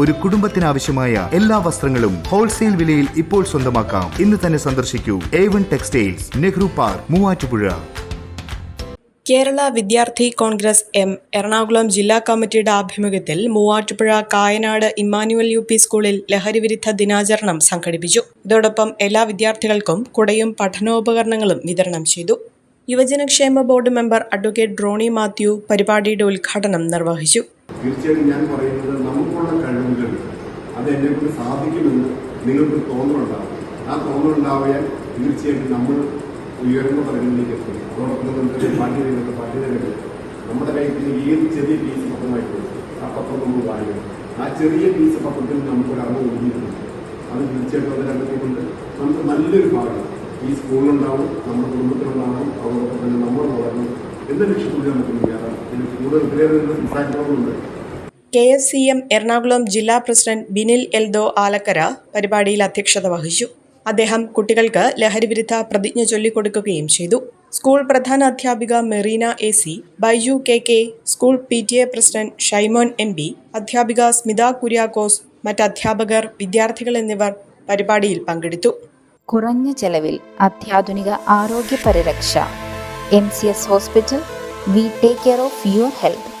ഒരു കുടുംബത്തിനാവശ്യമായ എല്ലാ വസ്ത്രങ്ങളും ഹോൾസെയിൽ വിലയിൽ ഇപ്പോൾ സ്വന്തമാക്കാം. ഇന്ന് തന്നെ സന്ദർശിക്കൂ. A one textiles Nehru park Muvattupuzha. Kerala Vidyarthi Congress M Ernakulam ജില്ലാ കമ്മിറ്റിയുടെ ആഭിമുഖ്യത്തിൽ Muvattupuzha Kayanad Emmanuel U P സ്കൂളിൽ ലഹരിവിരുദ്ധ ദിനാചരണം സംഘടിപ്പിച്ചു. ഇതോടൊപ്പം എല്ലാ വിദ്യാർത്ഥികൾക്കും കുടയും പഠനോപകരണങ്ങളും വിതരണം ചെയ്തു. യുവജനക്ഷേമ ബോർഡ് മെമ്പർ അഡ്വക്കേറ്റ് ഡ്രോണി മാത്യു പരിപാടിയുടെ ഉദ്ഘാടനം നിർവഹിച്ചു. തീർച്ചയായും ഞാൻ പറയുന്നത് നമുക്കുള്ള കഴിവുകൾ അത് എന്നെ കൊണ്ട് സാധിക്കുമെന്ന് നിങ്ങൾക്ക് തോന്നലുണ്ടാവും ആ തോന്നലുണ്ടായാൽ തീർച്ചയായിട്ടും നമ്മൾ ഉയർന്ന തലങ്ങളിലേക്ക് എത്തും. അതോടൊപ്പം നമുക്ക് പാഠ്യരംഗത്ത് പാഠ്യരംഗത്ത് നമ്മുടെ കയ്യിൽ ഏത് ചെറിയ പീസ് പത്രമായിട്ട് ആ പത്രം നമ്മൾ വായിക്കും. ആ ചെറിയ പീസ് പത്രത്തിൽ നമുക്കൊരു അറിവ് ഒതുങ്ങിയിട്ടുണ്ട്. അത് തീർച്ചയായിട്ടും അത് കണ്ടെത്തിക്കൊണ്ട് നമുക്ക് നല്ലൊരു ഭാഗം. ഈ സ്കൂളിലുണ്ടാവും നമ്മുടെ കുടുംബത്തിലുണ്ടാവും അതോടൊപ്പം തന്നെ നമ്മൾ വളർന്നു എന്ന ലക്ഷ്യത്തോടെ നമുക്ക് മുന്നേറാം. കൂടുതൽ ഇത്രയേറെ സംസാരിക്കണമെന്നുണ്ട്. K S C M Ernakulam ജില്ലാ പ്രസിഡന്റ് ബിനിൽ എൽദോ ആലക്കര പരിപാടിയിൽ അധ്യക്ഷത വഹിച്ചു. അദ്ദേഹം കുട്ടികൾക്ക് ലഹരിവിരുദ്ധ പ്രതിജ്ഞ ചൊല്ലിക്കൊടുക്കുകയും ചെയ്തു. സ്കൂൾ പ്രധാന അധ്യാപിക Merina A C Baiju K K school P T A president Shymon M P അധ്യാപിക സ്മിത കുര്യാക്കോസ് മറ്റ് അധ്യാപകർ വിദ്യാർത്ഥികൾ എന്നിവർ പരിപാടിയിൽ പങ്കെടുത്തു. കുറഞ്ഞ ചെലവിൽ അത്യാധുനിക ആരോഗ്യ പരിരക്ഷ M C S hospital We take care of your health.